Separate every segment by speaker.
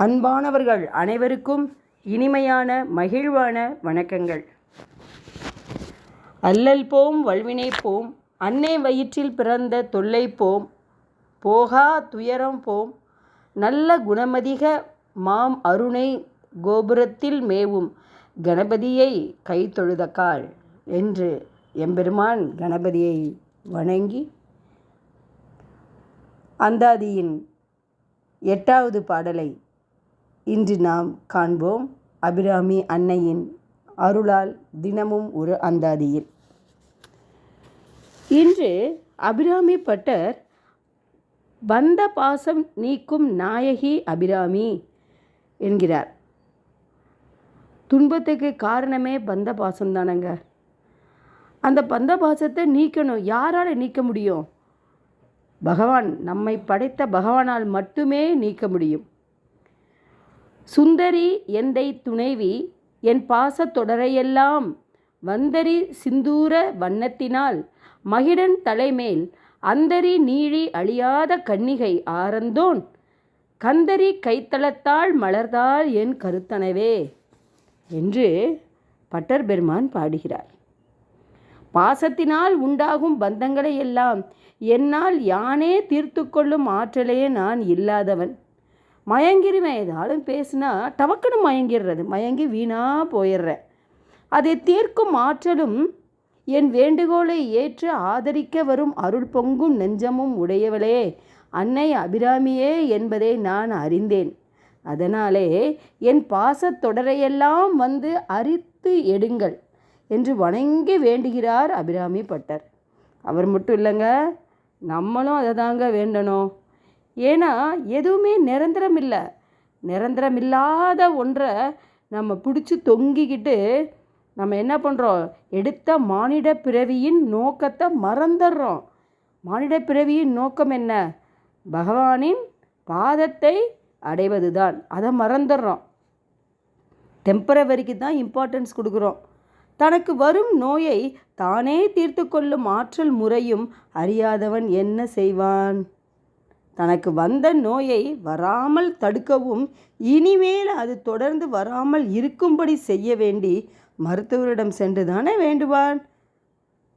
Speaker 1: அன்பானவர்கள் அனைவருக்கும் இனிமையான மகிழ்வான வணக்கங்கள். அல்லல் போம் வல்வினை போம் அன்னை வயிற்றில் பிறந்த தொல்லை போம் போகா துயரம் போம் நல்ல குணமதிக மாம் அருணை கோபுரத்தில் மேவும் கணபதியை கை தொழுதக்கால் என்று எம்பெருமான் கணபதியை வணங்கி அந்தாதியின் எட்டாவது பாடலை இன்று நாம் காண்போம் அபிராமி அன்னையின் அருளால் தினமும் ஒரு அந்தாதியில். இன்று அபிராமி பட்டர் வந்த பாசம் நீக்கும் நாயகி அபிராமி என்கிறார். துன்பத்துக்கு காரணமே பந்த பாசம் தானங்க. அந்த பந்த பாசத்தை நீக்கணும் யாரால் நீக்க முடியும்? பகவான் நம்மை படைத்த பகவானால் மட்டுமே நீக்க முடியும். சுந்தரி எந்தை துணைவி என் பாசத் தொடரையெல்லாம் வந்தரி சிந்தூர வண்ணத்தினால் மகிடன் தலைமேல் அந்தரி நீழி அழியாத கன்னிகை ஆரந்தோன் கந்தரி கைத்தளத்தால் மலர்ந்தால் என் கருத்தனவே என்று பட்டர் பெருமான் பாடுகிறார். பாசத்தினால் உண்டாகும் பந்தங்களை எல்லாம் என்னால் யானே தீர்த்து கொள்ளும் ஆற்றலே நான் இல்லாதவன். மயங்கிருவேன் ஏதாலும் பேசுனா டவக்குன்னு மயங்கிடுறது மயங்கி வீணாக போயிடுறேன் அதை தீர்க்கும் ஆற்றலும் என் வேண்டுகோளை ஏற்று ஆதரிக்க வரும் அருள் பொங்கும் நெஞ்சமும் உடையவளே. அன்னை அபிராமியே என்பதை நான் அறிந்தேன். அதனாலே என் பாசத் தொடரையெல்லாம் வந்து அரித்து எடுங்கள் என்று வணங்கி வேண்டுகிறார் அபிராமி பட்டர். அவர் மட்டும் இல்லைங்க நம்மளும் அதை தாங்க வேண்டணும். ஏன்னா எதுவுமே நிரந்தரம் இல்லை நிரந்தரம் இல்லாத ஒன்றை நம்ம பிடிச்சி தொங்கிக்கிட்டு நம்ம என்ன பண்ணுறோம் எடுத்த மானிட பிறவியின் நோக்கத்தை மறந்துடுறோம். மானிட பிறவியின் நோக்கம் என்ன? பகவானின் பாதத்தை அடைவது தான் அதை மறந்துடுறோம். டெம்பரவரிக்கு தான் இம்பார்ட்டன்ஸ் கொடுக்குறோம். தனக்கு வரும் நோயை தானே தீர்த்து கொள்ளும் ஆற்றல் முறையும் அறியாதவன் என்ன செய்வான்? தனக்கு வந்த நோயை வராமல் தடுக்கவும் இனிமேல் அது தொடர்ந்து வராமல் இருக்கும்படி செய்ய வேண்டி மருத்துவரிடம் சென்று தானே வேண்டுவான்?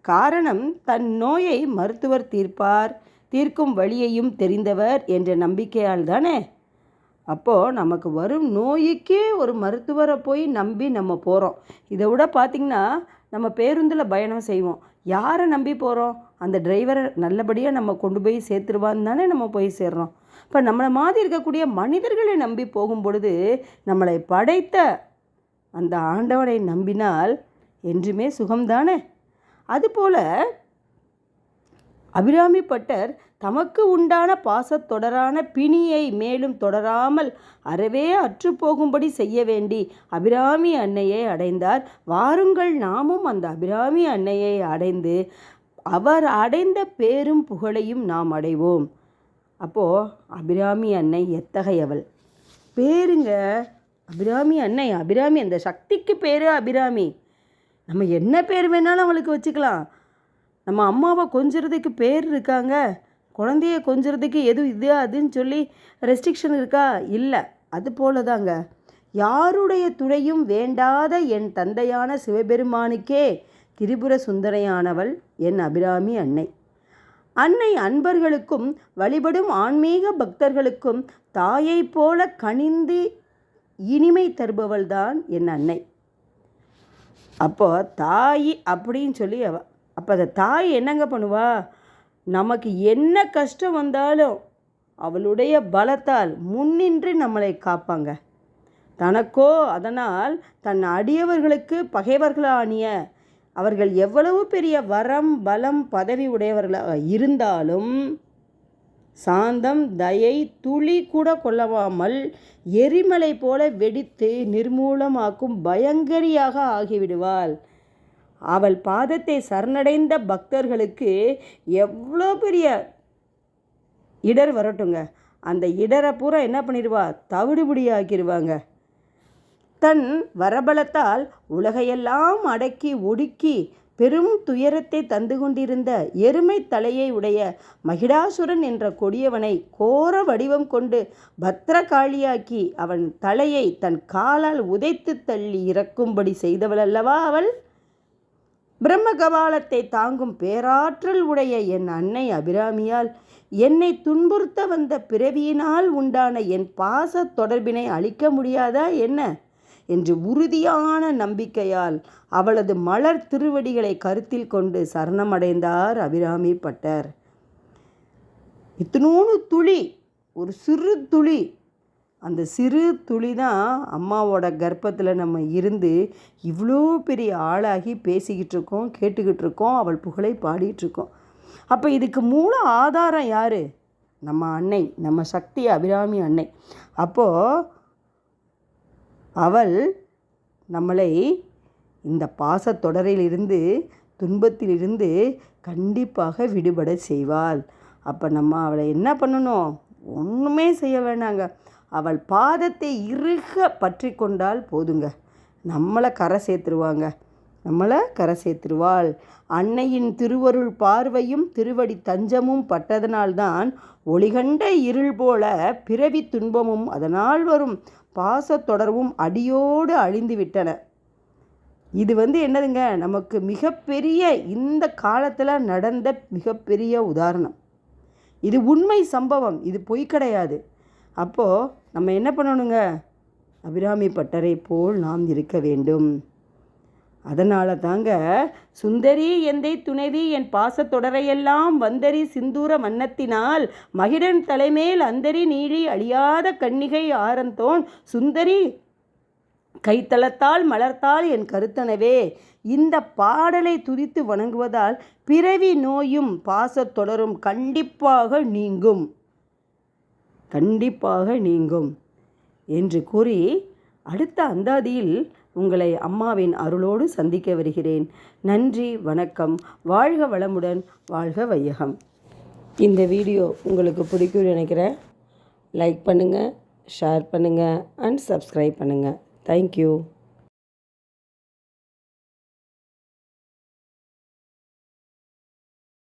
Speaker 1: காரணம் தன் நோயை மருத்துவர் தீர்ப்பார் தீர்க்கும் வழியையும் தெரிந்தவர் என்ற நம்பிக்கையால் தானே அப்போது நமக்கு வரும் நோய்க்கே ஒரு மருத்துவரை போய் நம்பி நம்ம போகிறோம் இதை விட பார்த்திங்கன்னா நம்ம பேருந்தில் பயணம் செய்வோம். யாரை நம்பி போகிறோம் அந்த டிரைவரை நல்லபடியாக நம்ம கொண்டு போய் சேர்த்துருவான்னு தானே நம்ம போய் சேர்றோம். இப்போ நம்மளை மாதிரி இருக்கக்கூடிய மனிதர்களை நம்பி போகும் பொழுது நம்மளை படைத்த அந்த ஆண்டவனை நம்பினால் என்றுமே சுகம்தானே? அதுபோல் அபிராமி பட்டர் தமக்கு உண்டான பாசத்தொடரான பிணியை மேலும் தொடராமல் அறவே அற்றுப்போகும்படி செய்ய வேண்டி அபிராமி அன்னையை அடைந்தார். வாருங்கள் நாமும் அந்த அபிராமி அன்னையை அடைந்து அவர் அடைந்த பேரும் புகழையும் நாம் அடைவோம். அப்போது அபிராமி அன்னை எத்தகையவள்? பேருங்க அபிராமி அன்னை அபிராமி அந்த சக்திக்கு பேர் அபிராமி. நம்ம என்ன பேர் வேணாலும் அவளுக்கு வச்சுக்கலாம். நம்ம அம்மாவை கொஞ்சறதுக்கு பேர் இருக்காங்க. குழந்தைய கொஞ்சிறதுக்கு எதுவும் இது அதுன்னு சொல்லி ரெஸ்ட்ரிக்ஷன் இருக்கா? இல்லை. அது போல தாங்க யாருடைய துணையும் வேண்டாத என் தந்தையான சிவபெருமானுக்கே திரிபுர சுந்தரையானவள் என் அபிராமி அன்னை. அன்னை அன்பர்களுக்கும் வழிபடும் ஆன்மீக பக்தர்களுக்கும் தாயை போல கனிந்து இனிமை தருபவள்தான் என் அன்னை. அப்போ தாய் அப்படின்னு சொல்லி அவ அப்போ அந்த தாய் என்னங்க பண்ணுவா? நமக்கு என்ன கஷ்டம் வந்தாலும் அவளுடைய பலத்தால் முன்னின்று நம்மளை காப்பாங்க. தனக்கோ அதனால் தன் அடியவர்களுக்கு பகைவர்களானிய அவர்கள் எவ்வளவு பெரிய வரம் பலம் பதவி உடையவர்களாக இருந்தாலும் சாந்தம் தயை துளி கூட கொள்ளவாமல் எரிமலை போல வெடித்து நிர்மூலமாக்கும் பயங்கரியாக ஆகிவிடுவாள். அவள் பாதத்தை சரணடைந்த பக்தர்களுக்கு எவ்வளோ பெரிய இடர் வரட்டுங்க. அந்த இடரை பூரா என்ன பண்ணிடுவா? தவிடுபடி ஆக்கிடுவாங்க தன் வரபலத்தால் உலகையெல்லாம் அடக்கி ஒடுக்கி பெரும் துயரத்தை தந்து கொண்டிருந்த எருமை தலையை உடைய மகிடாசுரன் என்ற கொடியவனை கோர வடிவம் கொண்டு பத்திரகாளியாக்கி அவன் தலையை தன் காலால் உதைத்து தள்ளி இறக்கும்படி செய்தவள் அல்லவா அவள்? பிரம்ம கபாலத்தை தாங்கும் பேராற்றல் உடைய என் அன்னை அபிராமியால் என்னை துன்புறுத்த வந்த பிறவியினால் உண்டான என் பாச தொடர்பினை அழிக்க முடியாதா என்ன? என்று உறுதியான நம்பிக்கையால் அவளது மலர் திருவடிகளை கருத்தில் கொண்டு சரணமடைந்தார் அபிராமி பட்டர். இத்தனோனு துளி ஒரு சிறு துளி அந்த சிறு துளி தான் அம்மாவோட கர்ப்பத்தில் நம்ம இருந்து இவ்வளோ பெரிய ஆளாகி பேசிக்கிட்டு இருக்கோம் கேட்டுக்கிட்டு இருக்கோம் அவள் புகழை பாடிட்டுருக்கோம் அப்போ இதுக்கு மூல ஆதாரம் யார்? நம்ம அன்னை நம்ம சக்தி அபிராமி அன்னை. அப்போது அவள் நம்மளை இந்த பாசத்தொடரிலிருந்து துன்பத்திலிருந்து கண்டிப்பாக விடுபட செய்வாள். அப்போ நம்ம அவளை என்ன பண்ணணும்? ஒன்றுமே செய்ய வேணாங்க. அவள் பாதத்தை இறுக பற்றி கொண்டால் போதுங்க. நம்மளை கரை சேர்த்துருவாங்க. நம்மளை கரை சேர்த்துருவாள். அன்னையின் திருவருள் பார்வையும் திருவடி தஞ்சமும் பட்டதனால்தான் ஒளிகண்ட இருள் போல பிறவி துன்பமும் அதனால் வரும் பாசத்தொடர்வும் அடியோடு அழிந்து விட்டன இது வந்து என்னதுங்க? நமக்கு மிகப்பெரிய இந்த காலத்தில் நடந்த மிகப்பெரிய உதாரணம். இது உண்மை சம்பவம். இது பொய் கிடையாது. அப்போது நம்ம என்ன பண்ணணுங்க? அபிராமி பட்டரை போல் நாம் இருக்க வேண்டும். அதனால தாங்க சுந்தரி எந்தை துணைவி என் பாசத்தொடரையெல்லாம் வந்தரி சிந்தூர மன்னத்தினால் மகிடன் தலைமேல் அந்தரி நீழி அழியாத கன்னிகை ஆரந்தோன் சுந்தரி கைத்தளத்தால் மலர்த்தால் என் கருத்தனவே. இந்த பாடலை துதித்து வணங்குவதால் பிறவி நோயும் பாசத்தொடரும் கண்டிப்பாக நீங்கும். கண்டிப்பாக நீங்கும் என்று கூறி அடுத்த அந்தாதியில் உங்களை அம்மாவின் அருளோடு சந்திக்க வருகிறேன். நன்றி வணக்கம். வாழ்க வளமுடன் வாழ்க வையகம். இந்த வீடியோ உங்களுக்கு பிடிக்கும்னு நினைக்கிறேன். லைக் பண்ணுங்கள் ஷேர் பண்ணுங்கள் அண்ட் சப்ஸ்கிரைப் பண்ணுங்கள் தேங்க்யூ.